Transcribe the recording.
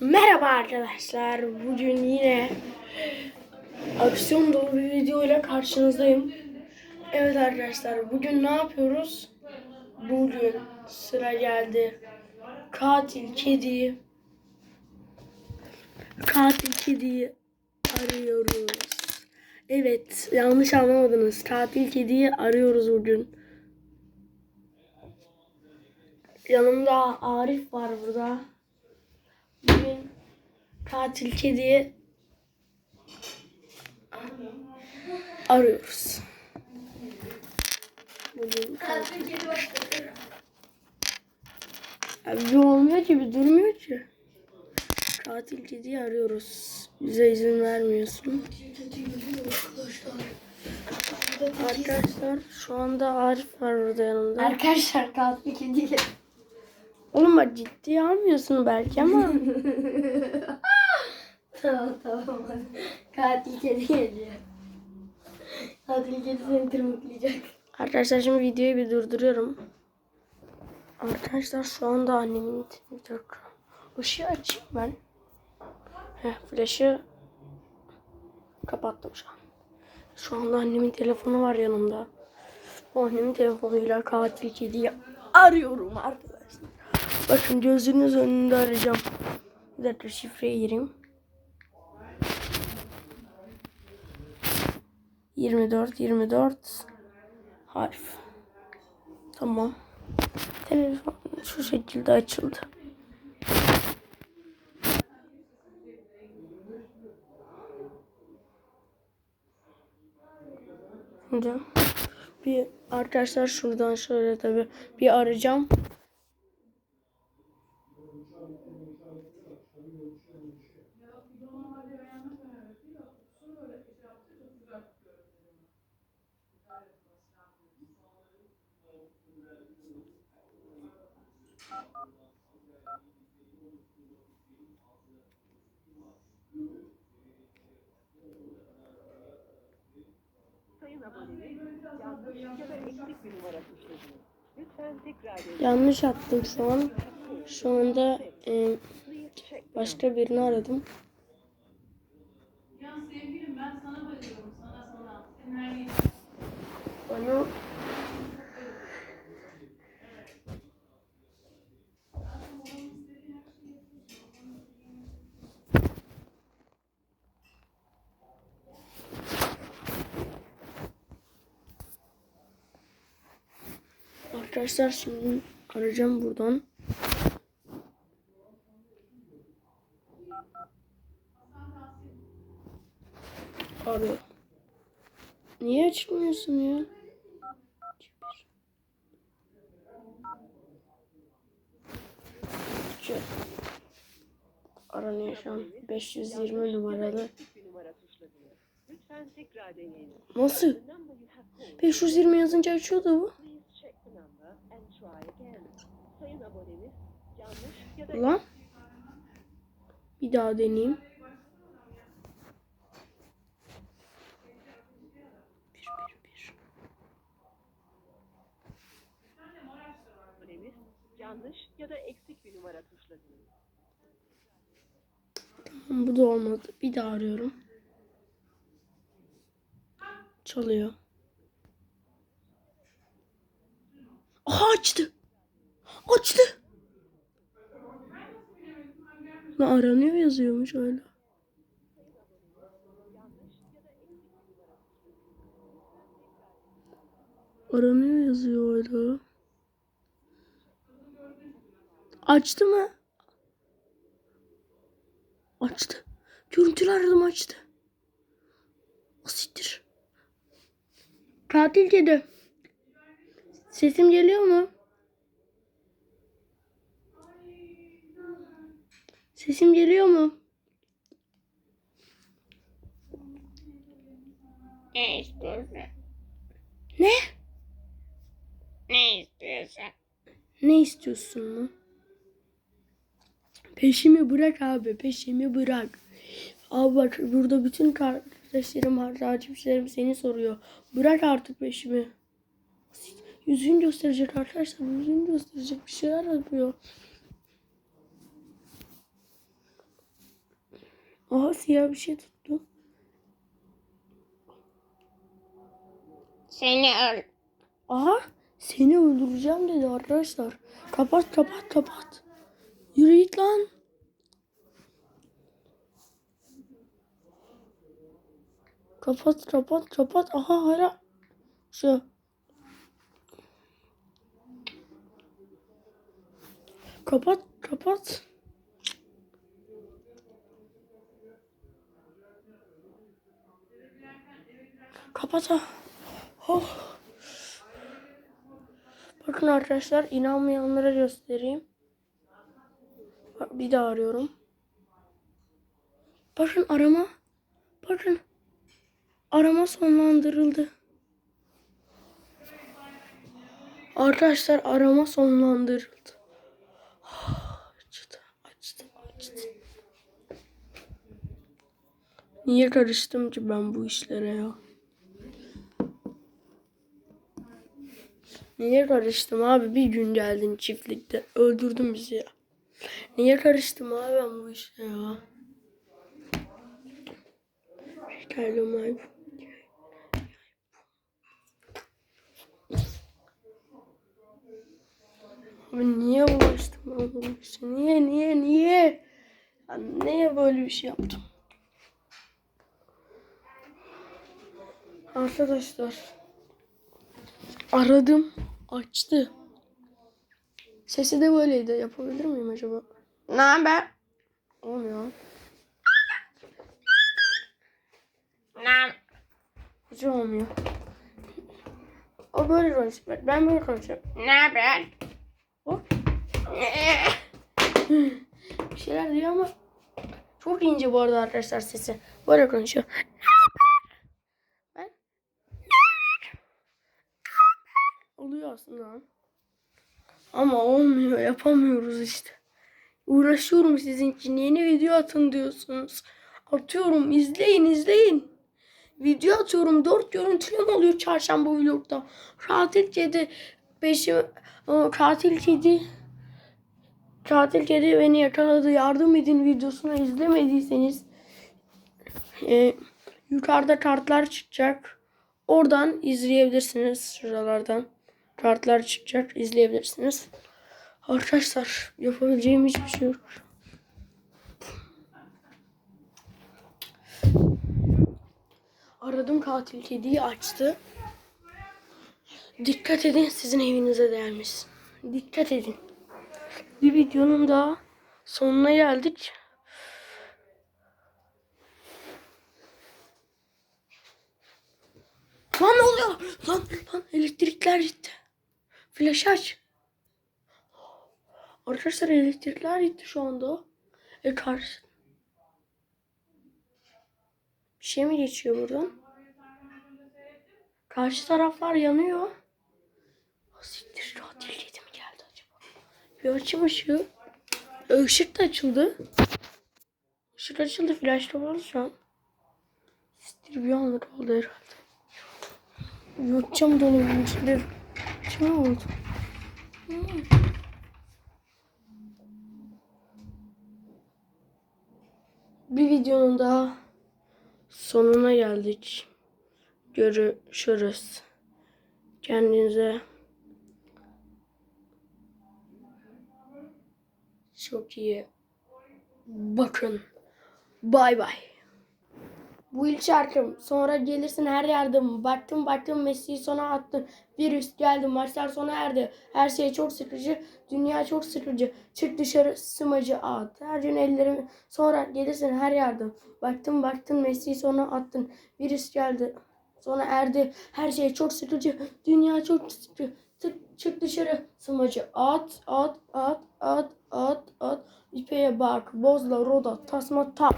Merhaba arkadaşlar. Bugün yine aksiyon dolu bir video ile karşınızdayım. Evet arkadaşlar bugün ne yapıyoruz? Bugün sıra geldi. Katil kediyi Katil kediyi arıyoruz. Evet yanlış anlamadınız. Katil kediyi arıyoruz bugün. Yanımda Arif var burada. Bugün katil kediyi arıyoruz. Bugün katil Abi bir olmuyor ki bir durmuyor ki. Katil kediyi arıyoruz. Bize izin vermiyorsun. Arkadaşlar şu anda Arif var burada yanımda. Arkadaşlar katil kedi Oğlum bak ciddiye almıyorsun belki ama. Tamam tamam. Katil kedi geliyor. Katil kedi seni tırmıklayacak. Arkadaşlar şimdi videoyu bir durduruyorum. Arkadaşlar şu anda annemin bir dakika. Işığı açayım ben. Heh, flaşı kapattım şu an. Şu anda annemin telefonu var yanımda. O annemin telefonuyla katil kediyi arıyorum arkadaşlar. Bakın gözünüz önünde arayacağım. Bir dakika şifreye gireyim. 24 24 harf. Tamam. Telefon şu şekilde açıldı. Şimdi bir arkadaşlar şuradan şöyle tabi bir arayacağım. Yanlış. Yanlış attım şu an. Şu anda e, başka birini aradım. Arkadaşlar şimdi arayacağım buradan. Arıyor. Niye açmıyorsun ya? Şu aranıyor şu an. 520 numaralı. Nasıl? The number you have called. 520 yazınca açıyordu bu. Lan. Bir daha deneyeyim. Bir, bir, bir. abonemiz yanlış ya da eksik bir numara tuşladınız. Tamam, bu da olmadı. Bir daha arıyorum. Çalıyor. Aha açtı. Açtı. Lan aranıyor yazıyormuş öyle. Aranıyor yazıyor öyle. Açtı mı? Açtı. Görüntülü aradım açtı. Asittir. Katil kedi. Sesim geliyor mu? Sesim geliyor mu? Ne istiyorsun? Ne? Ne istiyorsun? Ne istiyorsun mu? Peşimi bırak abi. Peşimi bırak. Abi bak burada bütün kardeşlerim, takipçilerim seni soruyor. Bırak artık peşimi. Yüzünü gösterecek arkadaşlar. Yüzünü gösterecek bir şeyler yapıyor. Aha siyah bir şey tuttu. Seni öl. Aha seni öldüreceğim dedi arkadaşlar. Kapat kapat kapat. Yürü git lan. Kapat kapat kapat. Aha hala. Şu. Kapat kapat. Kapat ha. Oh. Bakın arkadaşlar inanmayanlara göstereyim. Bir daha arıyorum. Bakın arama. Bakın. Arama sonlandırıldı. Arkadaşlar arama sonlandırıldı. Açtı, Niye karıştım ki ben bu işlere ya? Niye karıştım abi? Bir gün geldin çiftlikte. Öldürdün bizi ya. Niye karıştım abi ben bu işe ya? Geldim abi. Abi niye uğraştım ben bu işe? Niye niye niye? Ya niye böyle bir şey yaptım? Arkadaşlar aradım açtı. Sesi de böyleydi. Yapabilir miyim acaba? Ne haber? Olmuyor. Ne? Hiç olmuyor. O böyle konuşuyor. Ben böyle konuşuyorum. Ne haber? Hop. Bir şeyler diyor ama çok ince bu arada arkadaşlar sesi. Böyle konuşuyor. Ben oluyor aslında. Ama olmuyor. Yapamıyoruz işte. Uğraşıyorum sizin için. Yeni video atın diyorsunuz. Atıyorum. izleyin izleyin. Video atıyorum. Dört görüntüleme oluyor çarşamba vlogda. Katil kedi. Beşi, katil kedi. Katil kedi beni yakaladı. Yardım edin videosunu izlemediyseniz. e, yukarıda kartlar çıkacak. Oradan izleyebilirsiniz. Şuralardan. Kartlar çıkacak. izleyebilirsiniz. Arkadaşlar yapabileceğim hiçbir şey yok. Aradım katil kediyi açtı. Dikkat edin sizin evinize gelmiş. Dikkat edin. Bir videonun daha sonuna geldik. Lan ne oluyor? Lan lan elektrikler gitti. Flash aç. Arkadaşlar elektrikler gitti şu anda. E karşı. Bir şey mi geçiyor buradan? Karşı taraflar yanıyor. Siktir katil acaba? Bir açayım ışığı. Işık da açıldı. Işık açıldı. Flash da var şu an. Siktir bir anlık oldu herhalde. Yutacağım dolabın içinde. Ne oldu? Bir videonun daha sonuna geldik. Görüşürüz. Kendinize çok iyi bakın. Bay bay. Bu ilk şarkım. Sonra gelirsin her yardım. Baktım baktım Messi'yi sona attın. Virüs geldi. Maçlar sona erdi. Her şey çok sıkıcı. Dünya çok sıkıcı. Çık dışarı smacı at. Her gün ellerim. Sonra gelirsin her yardım. Baktım baktım Messi'yi sona attın. Virüs geldi. Sona erdi. Her şey çok sıkıcı. Dünya çok sıkıcı. Çık, çık dışarı smacı at at at at at at. İpeğe bak. Bozla roda tasma tak.